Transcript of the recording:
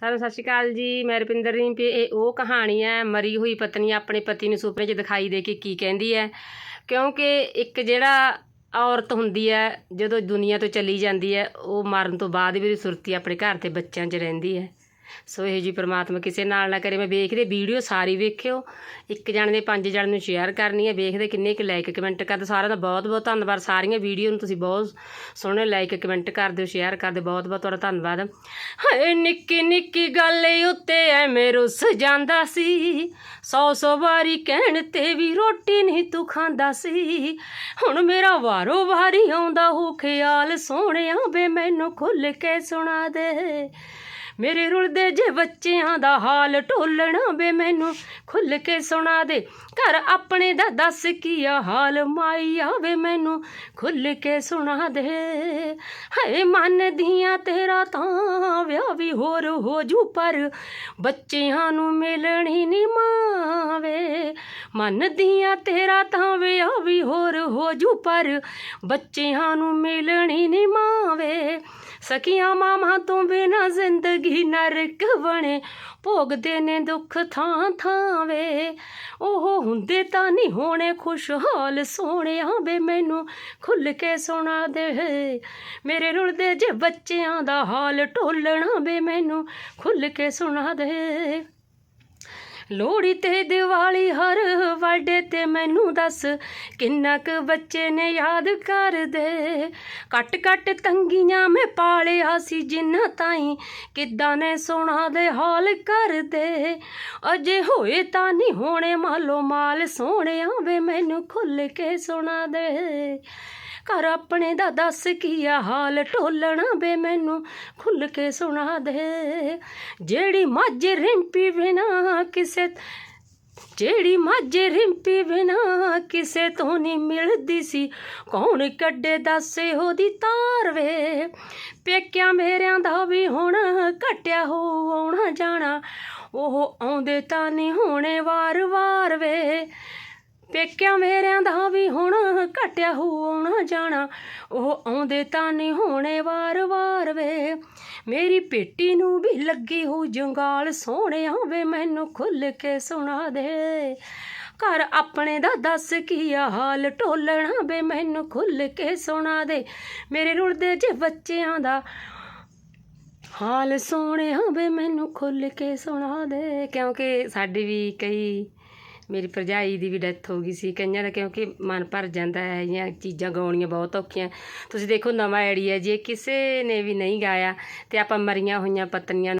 ਸਾਰਿਆਂ ਨੂੰ ਸਤਿ ਸ਼੍ਰੀ ਅਕਾਲ ਜੀ। ਮੈਂ ਰੁਪਿੰਦਰ ਰਿੰਪੀ। ਇਹ ਉਹ ਕਹਾਣੀ ਹੈ, ਮਰੀ ਹੋਈ ਪਤਨੀ ਆਪਣੇ ਪਤੀ ਨੂੰ ਸੁਪਨੇ 'ਚ ਦਿਖਾਈ ਦੇ ਕੇ ਕੀ ਕਹਿੰਦੀ ਹੈ। ਕਿਉਂਕਿ ਇੱਕ ਜਿਹੜਾ ਔਰਤ ਹੁੰਦੀ ਹੈ, ਜਦੋਂ ਦੁਨੀਆ ਤੋਂ ਚਲੀ ਜਾਂਦੀ ਹੈ, ਉਹ ਮਰਨ ਤੋਂ ਬਾਅਦ ਵੀ ਉਹਦੀ ਸੁਰਤੀ ਆਪਣੇ ਘਰ ਤੇ ਬੱਚਿਆਂ 'ਚ ਰਹਿੰਦੀ ਹੈ। ਸੋ ਇਹ ਜੀ ਪ੍ਰਮਾਤਮਾ ਕਿਸੇ ਨਾਲ ਨਾ ਕਰੇ। ਮੈਂ ਵੇਖਦੇ ਵੀਡੀਓ ਸਾਰੀ ਵੇਖਿਓ। ਇੱਕ ਜਣ ਦੇ ਪੰਜ ਜਣ ਨੂੰ ਸ਼ੇਅਰ ਕਰਨੀ ਹੈ। ਵੇਖਦੇ ਕਿੰਨੇ ਕੁ ਲਾਈਕ ਕਮੈਂਟ ਕਰਦੇ ਸਾਰਿਆਂ ਦਾ ਬਹੁਤ ਬਹੁਤ ਧੰਨਵਾਦ। ਸਾਰੀਆਂ ਵੀਡੀਓ ਨੂੰ ਤੁਸੀਂ ਬਹੁਤ ਸੋਹਣੇ ਲਾਈਕ ਕਮੈਂਟ ਕਰਦੇ ਹੋ ਸ਼ੇਅਰ ਕਰਦੇ ਬਹੁਤ ਬਹੁਤ ਤੁਹਾਡਾ ਧੰਨਵਾਦ। ਹਾਏ, ਨਿੱਕੀ ਨਿੱਕੀ ਗੱਲ ਉੱਤੇ ਐਵੇਂ ਰੁੱਸ ਜਾਂਦਾ ਸੀ। ਸੌ ਸੌ ਵਾਰੀ ਕਹਿਣ ਤੇ ਵੀ ਰੋਟੀ ਨਹੀਂ ਤੂੰ ਖਾਂਦਾ ਸੀ। ਹੁਣ ਮੇਰਾ ਵਾਰੋ ਵਾਰੀ ਆਉਂਦਾ ਹੋ, ਖਿਆਲ ਸੋਹਣਿਆ ਵੇ, ਮੈਨੂੰ ਖੁੱਲ ਕੇ ਸੁਣਾ ਦੇ। ਮੇਰੇ ਰੁਲਦੇ ਜੇ ਬੱਚਿਆਂ ਦਾ ਹਾਲ ਢੋਲਣਾ ਵੇ ਮੈਨੂੰ। ਖੁੱਲ ਕੇ ਸੁਣਾ ਦੇ, ਘਰ ਆਪਣੇ ਦਾ ਦੱਸ ਕੀ ਆ ਹਾਲ ਮਾਈ ਆਵੇ ਮੈਨੂੰ। ਖੁੱਲ ਕੇ ਸੁਣਾ ਦੇ, ਹਾਏ ਮੰਨਦੀਆਂ ਤੇਰਾ ਤਾਂ ਵਿਆਹ ਵੀ ਹੋਰ ਹੋ ਜੂ, ਪਰ ਬੱਚਿਆਂ ਨੂੰ ਮਿਲਣੀ ਨਹੀਂ ਮਾਵੇ। ਮੰਨਦੀਆਂ ਤੇਰਾ ਤਾਂ ਵਿਆਹ ਵੀ ਹੋਰ ਹੋ ਜੂ, ਪਰ ਬੱਚਿਆਂ ਨੂੰ ਮਿਲਣੀ ਨੀ ਮਾਵੇ। ਸਕੀਆਂ ਮਾਮਾ ਤੋਂ ਬਿਨਾ ਜ਼ਿੰਦਗੀ ਨਰਕ ਬਣੇ। ਭੋਗਦੇ ਨੇ ਦੁੱਖ ਥਾਂ ਥਾਂ ਵੇ। ਉਹ ਹੁੰਦੇ ਤਾਂ ਨਹੀਂ ਹੋਣੇ ਖੁਸ਼ਹਾਲ ਸੋਹਣਿਆ ਵੇ। ਮੈਨੂੰ ਖੁੱਲ ਕੇ ਸੁਣਾ ਦੇ। ਮੇਰੇ ਰੁਲਦੇ ਜੇ ਬੱਚਿਆਂ ਦਾ ਹਾਲ ਢੋਲਣਾ ਵੇ। ਮੈਨੂੰ ਖੁੱਲ ਕੇ ਸੁਣਾ ਦੇ। ਲੋਹੜੀ ਤੇ ਦੀਵਾਲੀ ਹਰ ਵਰਡੇ ਤੇ ਮੈਨੂੰ ਦੱਸ, ਕਿੰਨਾ ਕੁ ਬੱਚੇ ਨੇ ਯਾਦ ਕਰਦੇ? ਕੱਟ ਕੱਟ ਤੰਗੀਆਂ ਮੈਂ ਪਾਲਿਆ ਸੀ ਜਿੰਨਾ ਤਾਈ, ਕਿੱਦਾਂ ਨੇ ਸੋਨਾ ਦੇ ਹਾਲ ਕਰਦੇ? ਅਜੇ ਹੋਏ ਤਾਂ ਨਹੀਂ ਹੋਣੇ ਮਾਲੋ ਮਾਲ, ਸੋਹਣਿਆ ਵੇ ਮੈਨੂੰ ਖੁੱਲ ਕੇ ਸੁਣਾ ਦੇ। ਘਰ ਆਪਣੇ ਦਾ ਦੱਸ ਕੀ ਆ ਹਾਲ, ਢੋਲਣਾ ਵੇ ਮੈਨੂੰ ਖੁੱਲ ਕੇ ਸੁਣਾ ਦੇ। ਜਿਹੜੀ ਮੱਝ ਰਿੰਪੀ ਬਿਨਾ ਕਿਸੇ ਜਿਹੜੀ ਮਾਝੇ ਰਿੰਪੀ ਬਿਨਾ ਕਿਸੇ ਤੋਂ ਨਹੀਂ ਮਿਲਦੀ ਸੀ। ਕੌਣ ਕੱਢੇ ਦੱਸੇ ਉਹਦੀ ਤਾਰ ਵੇ? ਪੇਕਿਆਂ ਮੇਰਿਆਂ ਦਾ ਵੀ ਹੁਣ ਘਟਿਆ ਹੋ ਆਉਣਾ ਜਾਣਾ। ਉਹ ਆਉਂਦੇ ਤਾਂ ਨਹੀਂ ਹੋਣੇ ਵਾਰ-ਵਾਰ ਵੇ। ਪੇਕਿਆ ਮੇਰਿਆਂ ਦਾ ਵੀ ਹੁਣ ਘਟਿਆ ਹੋ ਆਉਣਾ ਜਾਣਾ। ਉਹ ਆਉਂਦੇ ਤਾਂ ਨਹੀਂ ਹੋਣੇ ਵਾਰ-ਵਾਰ ਵੇ। ਮੇਰੀ ਪੇਟੀ ਨੂੰ ਵੀ ਲੱਗੀ ਹੋ ਜੰਗਾਲ, ਸੋਹਣਿਆ ਵੇ ਮੈਨੂੰ ਖੁੱਲ ਕੇ ਸੁਣਾ ਦੇ। ਘਰ ਆਪਣੇ ਦਾ ਦੱਸ ਕੀ ਆ, ਹਾਲ ਢੋਲਣਾ ਵੇ ਮੈਨੂੰ ਖੁੱਲ ਕੇ ਸੁਣਾ ਦੇ। ਮੇਰੇ ਰੁਲਦੇ ਜੇ ਬੱਚਿਆਂ ਦਾ ਹਾਲ ਸੋਹਣਿਆ ਵੇ ਮੈਨੂੰ ਖੁੱਲ ਕੇ ਸੁਣਾ ਦੇ। ਕਿਉਂਕਿ ਸਾਡੇ ਵੀ ਕਈ ਮੇਰੀ ਭਰਜਾਈ ਦੀ ਵੀ ਡੈਥ ਹੋ ਗਈ ਸੀ। ਕਈਆਂ ਦਾ ਕਿਉਂਕਿ ਮਨ ਭਰ ਜਾਂਦਾ ਹੈ ਇਹ ਚੀਜ਼ਾਂ ਗਾਉਣੀਆਂ ਬਹੁਤ ਔਖੀਆਂ। ਤੁਸੀਂ ਦੇਖੋ ਨਵਾਂ ਆਈਡੀਆ ਜੇ ਕਿਸੇ ਨੇ ਵੀ ਨਹੀਂ ਗਾਇਆ ਤੇ ਆਪਾਂ ਮਰੀਆਂ ਹੋਈਆਂ ਪਤਨੀਆਂ ਨੂੰ